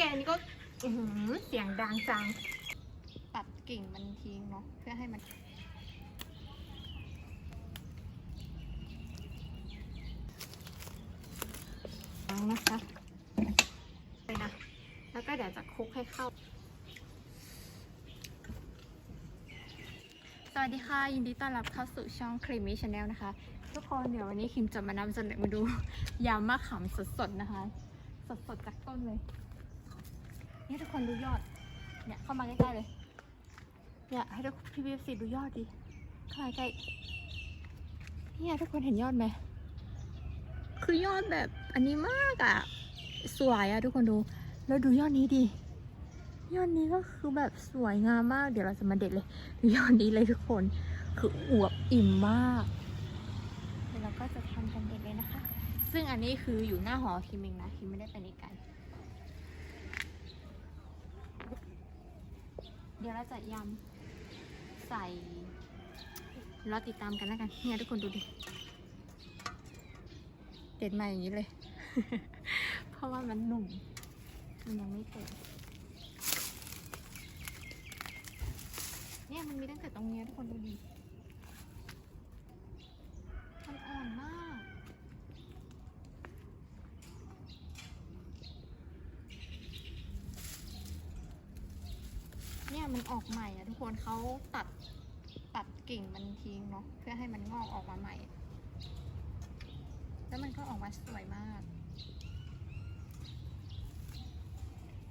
แกนี่ก็อื้อหือเสียงดังจัง ตัดกิ่งมันทิ้งเนาะเพื่อให้มันล้างนะคะไปนะ แล้วก็เดี๋ยวจะคลุกให้เข้า สวัสดีค่ะ ยินดีต้อนรับเข้าสู่ช่องครีมมี่ชาแนลนะคะ ทุกคนเดี๋ยววันนี้คิมจะมานำเสนอมาดูยำมะขามสดๆนะคะ สดๆจากต้นเลย นี่ทุกคนดูยอด เนี่ยเข้ามาใกล้ๆเลย เนี่ยให้ทุกพี่พีซีดูยอดดิ เข้ามาใกล้ เนี่ยทุกคนเห็นยอดไหม คือยอดแบบอันนี้มากอะสวยอะทุกคนดู แล้วดูยอดนี้ดิ ยอดนี้ก็คือแบบสวยงามมาก เดี๋ยวเราจะมาเด็ดเลย ดูยอดนี้เลยทุกคน คืออวบอิ่มมาก เดี๋ยวเราก็จะทำกันเด็ดเลยนะคะ ซึ่งอันนี้คืออยู่หน้าหอคิมเองนะคิมไม่ได้ไปในไกัน เดี๋ยวเราจะยำใส่ราติดตามกันแล้วกัน เนี่ยทุกคนดูดิ เด็ดมาอย่างนี้เลย เพราะว่ามันหนุ่ม มันยังไม่เต็มเนี่ยมันมีตั้งแต่ตรงเนี้ยทุกคนดูดิมันอ่อนมาก เนี่ย มันออกใหม่อะทุกคนเขาตัดตัดกิ่งมันทิ้งเนาะเพื่อให้มันงอกออกมาใหม่ แล้วมันก็ออกมาสวยมาก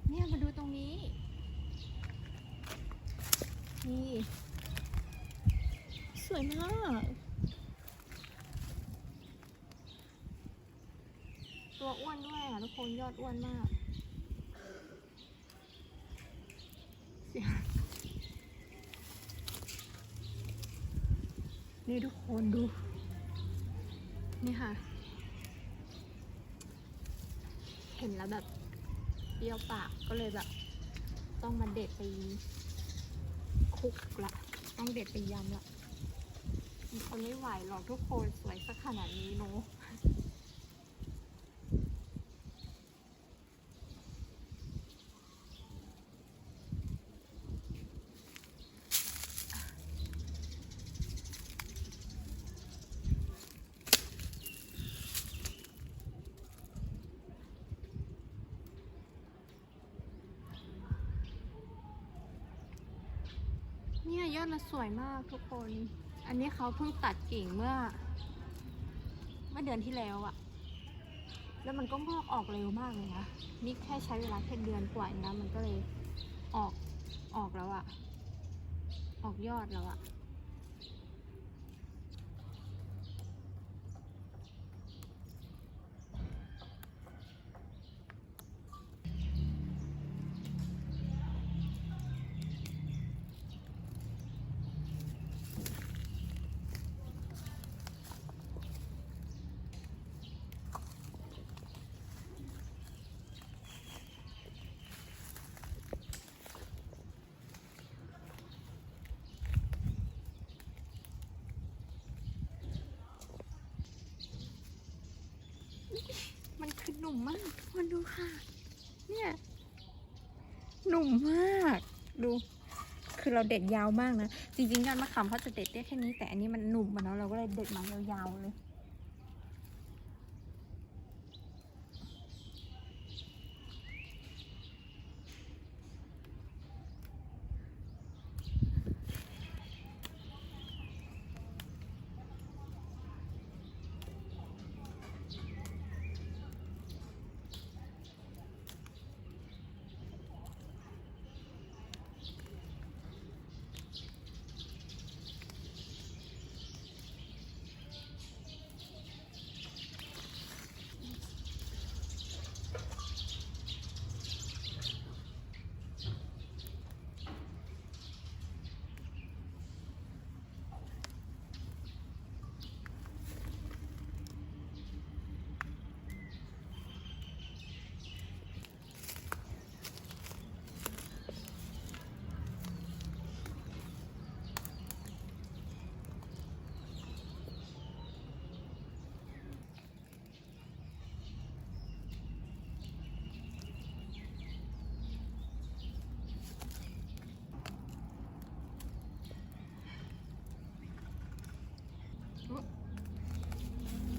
เนี่ยมาดูตรงนี้ นี่ สวยมากตัวอ้วนด้วยอะทุกคนยอดอ้วนมาก สียงนี่ทุกคนดู นี่ค่ะ เห็นแล้วแบบเปรี้ยวปากก็เลยแบบ ต้องมาเด็ดไปคุกละต้องเด็ดไปยำละมันคนไม่ไหวหรอกทุกคนสวยสักขนาดนี้เนาะ เนี่ ยอดมันสวยมากทุกคน อันนี้เขาเพิ่งตัดกิ่งเมื่อ เมื่อเดือนที่แล้วอะแล้วมันก็งอกออกเร็วมากเลยนะ นี่แค่ใช้เวลาแค่เดือนกว่าเองนะ มันก็เลยออกออกแล้วอะออกยอดแล้วอะมั นุ่มมากมันดูค่ะ เนี่ยหนุ่มมากดู คือเราเด็ดยาวมากนะ จริงๆยอดมะขามเขาจะเด็ดได้แค่นี้ แต่อันนี้มันหนุ่มมาเนาะเราก็เลยเด็ดมายาวๆเลย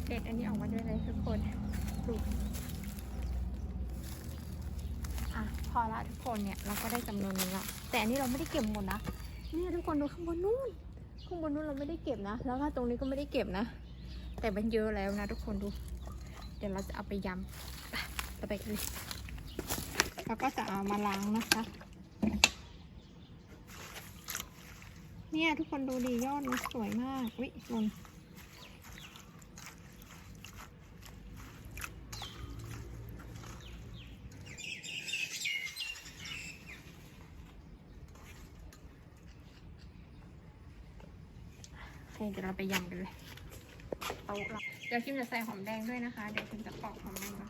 เด็ดอันนี้ออกมาด้วยเลยทุกคนดูอะพอละทุกคนเนี่ยเราก็ได้จำนวนนึงละแต่อันนี้เราไม่ได้เก็บหมดนะเนี่ยทุกคนดูข้างบนนู่นข้างบนนู่นเราไม่ได้เก็บนะ แล้วก็ตรงนี้ก็ไม่ได้เก็บนะ แต่มันเยอะแล้วนะทุกคนดู เดี๋ยวเราจะเอาไปยำไปเราไปกันเลยแล้วก็จะเอามาล้างนะคะ เนี่ยทุกคนดูดียอดมันสวยมากวิลงโอเคเดี๋ยวเราไปยำกันเลยโต๊ะเราเดี๋ยวคิมจะใส่หอมแดงด้วยนะคะ เดี๋ยวคิมจะปอกหอมแดงก่อน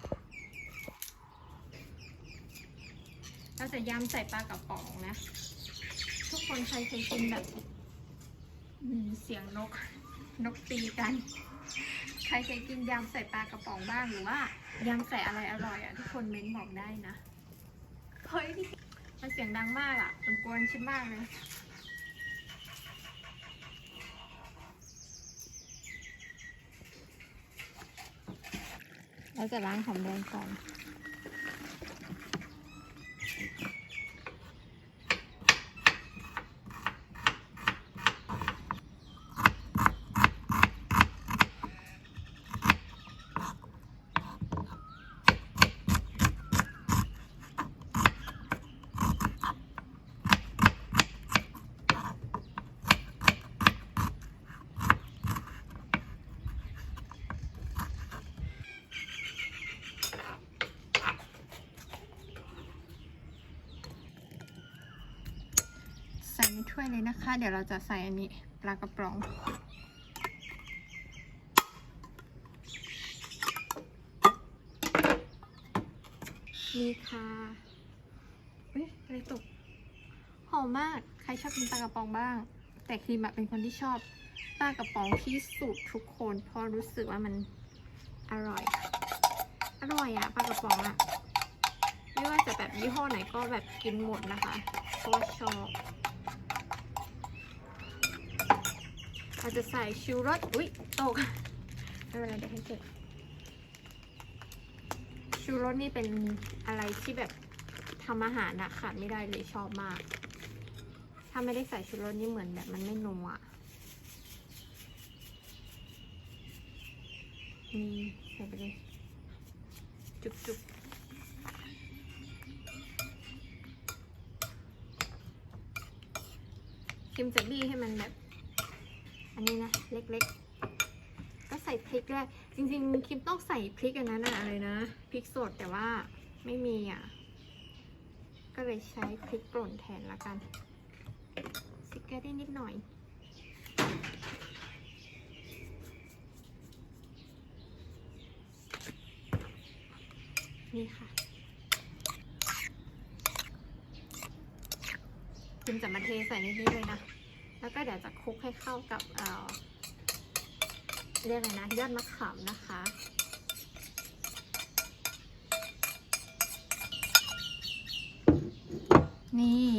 เราจะยำใส่ปลากระป๋องนะ ทุกคนใครเคยกินแบบเสียงนก นกตีกัน ใครเคยกินยำใส่ปลากระป๋องบ้างหรือว่ายำใส่อะไรอร่อยอะทุกคนเม้นบอกได้นะ เฮ้ยนี่มันเสียงดังมากอะมันกวนชิมมากเลย แล้วจะล้างหอมแดงก่อน ส่ในถ้วยเลยนะคะ เดี๋ยวเราจะใส่อันนี้ปลากระป๋อง นี่ค่ะเฮ้ยอะไรตกหอมมาก ใครชอบกินปลากระป๋องบ้าง แต่ครีมเป็นคนที่ชอบปลากระป๋องที่สุดทุกคนเพราะรู้สึกว่ามันอร่อย อร่อยอะปลากระป๋องอะไม่ว่าจะแบบยี่ห้อไหนก็แบบกินหมดนะคะเพราะชอบ เราจะใส่ชูรสอุ๊ยตกไม่เป็นไรเดี๋ยวให้เก็บชูรสนี่เป็นอะไรที่แบบทำอาหารนะขาดไม่ได้เลยชอบมาก ถ้าไม่ได้ใส่ชูรสนี่เหมือนแบบมันไม่นัวนี่ใส่ไปเลยจุกจุกคิมจะบี้ให้มันแบบ อันนี้นะเล็กๆ ก็ใส่พริกด้วย จริงๆคิมต้องใส่พริกอันนั้นอะอะไรนะพริกสดแต่ว่าไม่มีอะ ก็เลยใช้พริกป่นแทนละกันซิกเกอร์ได้นิดหน่อยนี่ค่ะคิมจะมาเทใส่ในนี้เลยนะ แล้วก็เดี๋ยวจะคลุกให้เข้ากับเเรียกอะไรนะยอดมะขามนะคะ นี่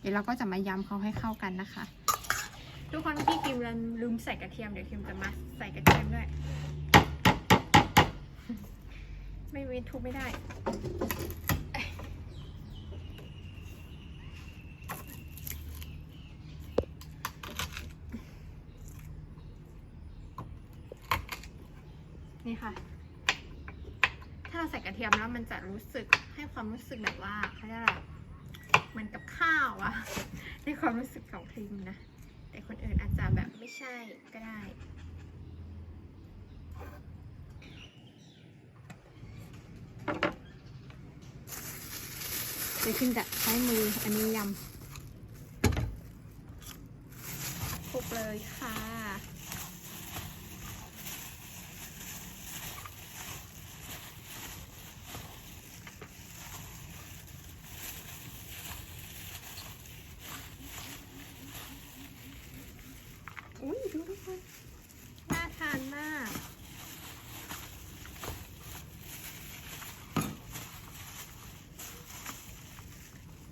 เดี๋ยวเราก็จะมายำเขาให้เข้ากันนะคะ ทุกคนที่คิมลืมใส่กระเทียมเดี๋ยวคิมจะมาใส่กระเทียมด้วย ไม่เว้นทุบไม่ได้ นี่ค่ะ ถ้าเราใส่กระเทียมแล้วมันจะรู้สึกให้ความรู้สึกแบบว่าเขาเรียกอะไรเหมือนกับข้าวอะในความรู้สึกของครีมนะ แต่คนอื่นอาจจะแบบไม่ใช่ก็ได้เดี๋ยวครีมจะใช้มืออันนี้ยำคลุกเลยค่ะ อุ้ยดูทุกคน น่าทานมาก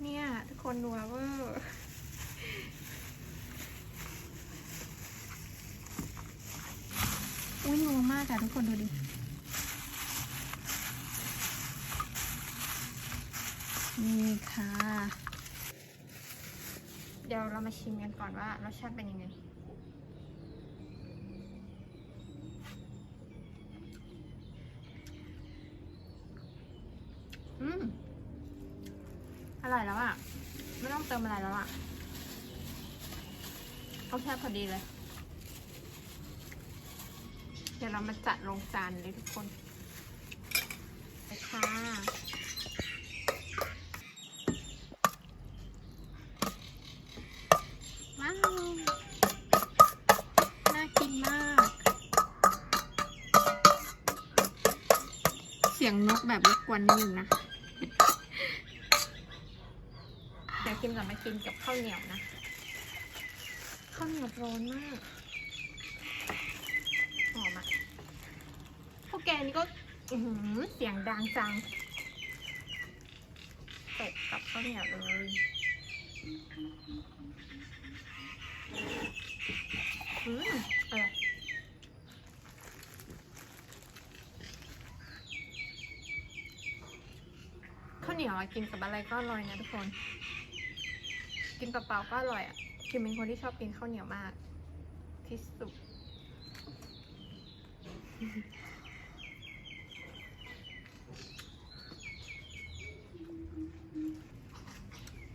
เนี่ย ทุก คนนัวเวอร์อุ้ยงงมากอะทุกคนดูดินี่ค่ะ เดี๋ยวเรามาชิมกันก่อนว่ารสชาติเป็นยังไง อืม อร่อยแล้วอะ ต้องเติมอะไรแล้วอะเขาแค่พอดีเลย เดี๋ยวเรามาจัดลงจานเลยทุกคนไปค่ะว้าว น่ากินมาก เสียงนกแบบรบกวนนิดนึงนะ เดี๋ยวคิมากินกับข้าวเหนียวนะข้าวเหนียวร้อนมากหอมอะพวกแกนี่ก็หืเสียงดังจังเสร็จกับข้าวเหนียวเลยอืมอร่อยข้าวเหนียวกินกับอะไรก็อร่อยนะทุกคน กินเปล่าๆก็อร่อยอะคิมเป็นคนที่ชอบกินข้าวเหนียวมาก ที่สุด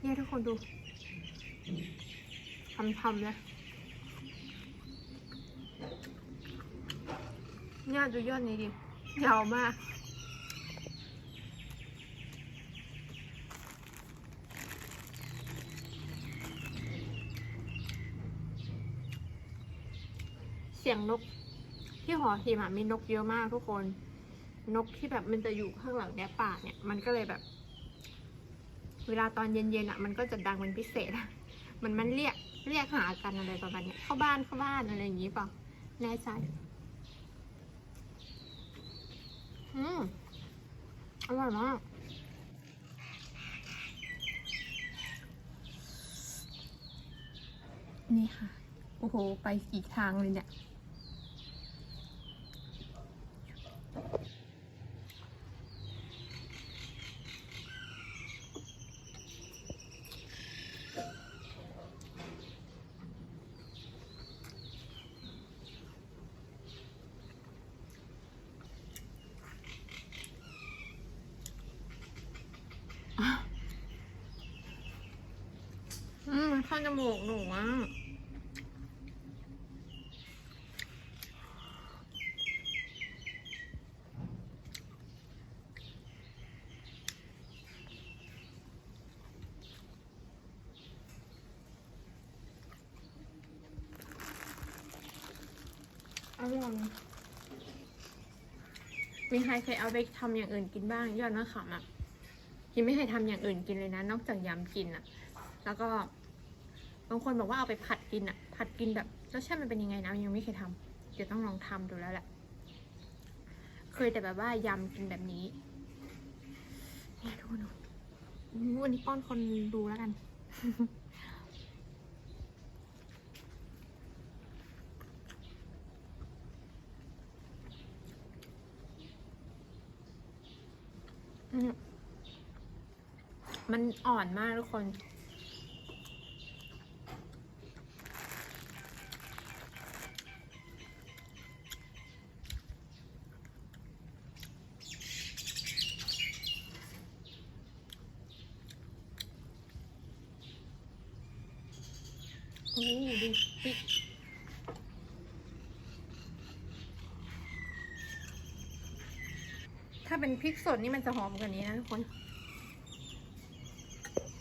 เนี่ยทุกคนดูทำๆเลยเนี่ยดูยอดนี้ดิยาวมาก เสียงนก ที่หอทีมอะมีนกเยอะมากทุกคน นกที่แบบมันจะอยู่ข้างหลังแนป่าเนี่ยมันก็เลยแบบ เวลาตอนเย็นๆอะ มันก็จะดังเป็นพิเศษอะมันมันเรียกเรียกหากันอะไรประมาณเนี้ยเข้าบ้านเข้าบ้านอะไรอย่างงี้เปล่าแน่ใจอืมอร่อยมากนี่ค่ะ โอ้โห ไปกี่ทางเลยเนี่ย อืมเข้าจมูกหนูอะ อร่อย มีใครเคยเอาไปทำอย่างอื่นกินบ้าง ยอดมะขามอะคิดไม่เคยทำอย่างอื่นกินเลยนะ นอกจากยำกินอะ แล้วก็บางคนบอกว่าเอาไปผัดกินอะ ผัดกินแบบรสชาติมันเป็นยังไงนะยังไม่เคยทำเดี๋ยวต้องลองทำดูแล้วแหละ เคยแต่แบบว่ายำกินแบบนี้เนี่ยดูหนูอู้วันนี้ป้อนคนดูแล้วกัน มันอ่อนมากทุกคน โอ้ดูพริกถ้า เป็นพริกสดนี่มันจะหอมกว่านี้นะทุกคน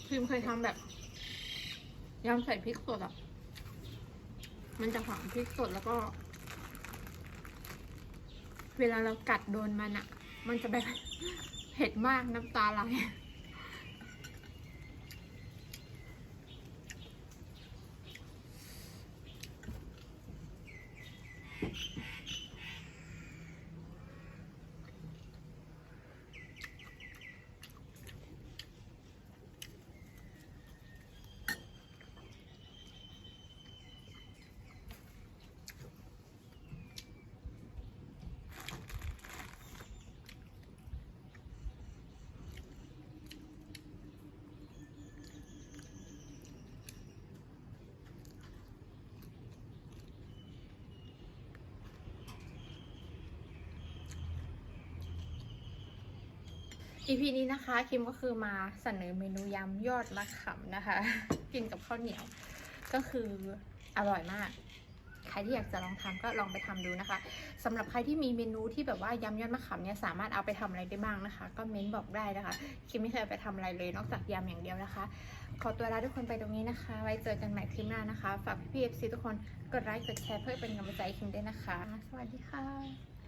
พิมเคยทำแบบยำใส่พริกสดอะ มันจะหอมพริกสดแล้วก็ เวลาเรากัดโดนมันอะ มันจะแบบเผ็ดมากน้ำตาไหล EP นี้นะคะคิมก็คือมาเสนอเมนูยำยอดมะขามนะคะ กินกับข้าวเหนียว ก็คืออร่อยมาก ใครที่อยากจะลองทำก็ลองไปทำดูนะคะสำหรับใครที่มีเมนูที่แบบว่ายำยอดมะขามเนี่ยสามารถเอาไปทำอะไรได้บ้างนะคะ ก็เม้นบอกได้นะคะ คิมไม่เคยไปทำอะไรเลยนอกจากยำอย่างเดียวนะคะ ขอตัวลาทุกคนไปตรงนี้นะคะ ไว้เจอกันใหม่คลิปหน้านะคะ ฝากพี่ๆ FC ทุกคนกดไลค์กดแชร์เพื่อเป็นกำลังใจคิมด้วยนะคะ สวัสดีค่ะ